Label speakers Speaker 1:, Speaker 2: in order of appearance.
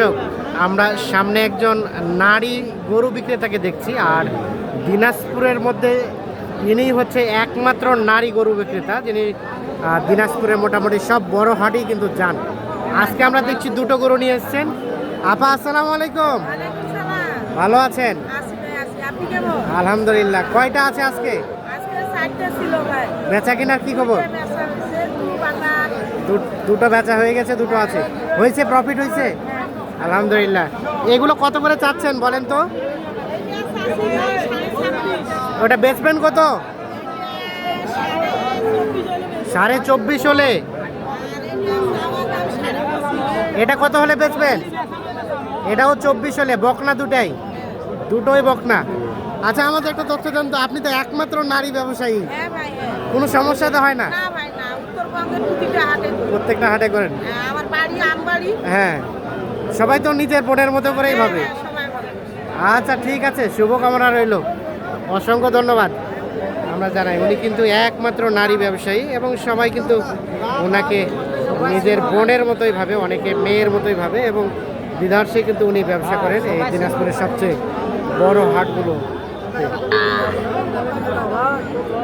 Speaker 1: দর্শক আমরা সামনে একজন নারী গরু বিক্রেতাকে দেখছি আর দিনাজপুরের মধ্যে ইনি হচ্ছে একমাত্র নারী গরু বিক্রেতা যিনি দিনাজপুরের মোটামুটি সব বড় হাটেই কিন্তু যান আজকে আমরা দেখছি দুটো গরু নিয়ে এসেছেন। আপা আসসালামু আলাইকুম। ভালো আছেন? আলহামদুলিল্লাহ। কয়টা আছে আজকে। বেচা কিনার কি খবর?
Speaker 2: দুটো বেচা
Speaker 1: দুটো হয়ে গেছে দুটো আছে। হয়েছে প্রফিট হয়েছে? আলহামদুলিল্লাহ। এগুলো কত করে চাচ্ছেন বলেন তো? ওটা বেচবেন কত? সাড়ে চব্বিশ হলে। এটা কত হলে বেচবেন এটাও চব্বিশ হলে বকনা দুটাই। দুটোই বকনা। আচ্ছা আমাদের একটা তথ্য দেন তো আপনি তো একমাত্র নারী ব্যবসায়ী।
Speaker 2: হ্যাঁ হ্যাঁ।
Speaker 1: কোনো সমস্যা তো হয় না। প্রত্যেকটা হাটে করেন?
Speaker 2: হ্যাঁ, আমার বাড়ি আমবাড়ি
Speaker 1: হ্যাঁ সবাই তো নিজের বোনের মতো করেই ভাবে। আচ্ছা ঠিক আছে, শুভকামনা রইল। অসংখ্য ধন্যবাদ। আমরা জানাই, উনি কিন্তু একমাত্র নারী ব্যবসায়ী এবং সবাই কিন্তু ওনাকে নিজের বোনের মতোই ভাবে, অনেকে মেয়ের মতোই ভাবে এবং বিদার্সে কিন্তু উনি ব্যবসা করেন। এই দিনাজপুরের সবচেয়ে বড় হাটগুলো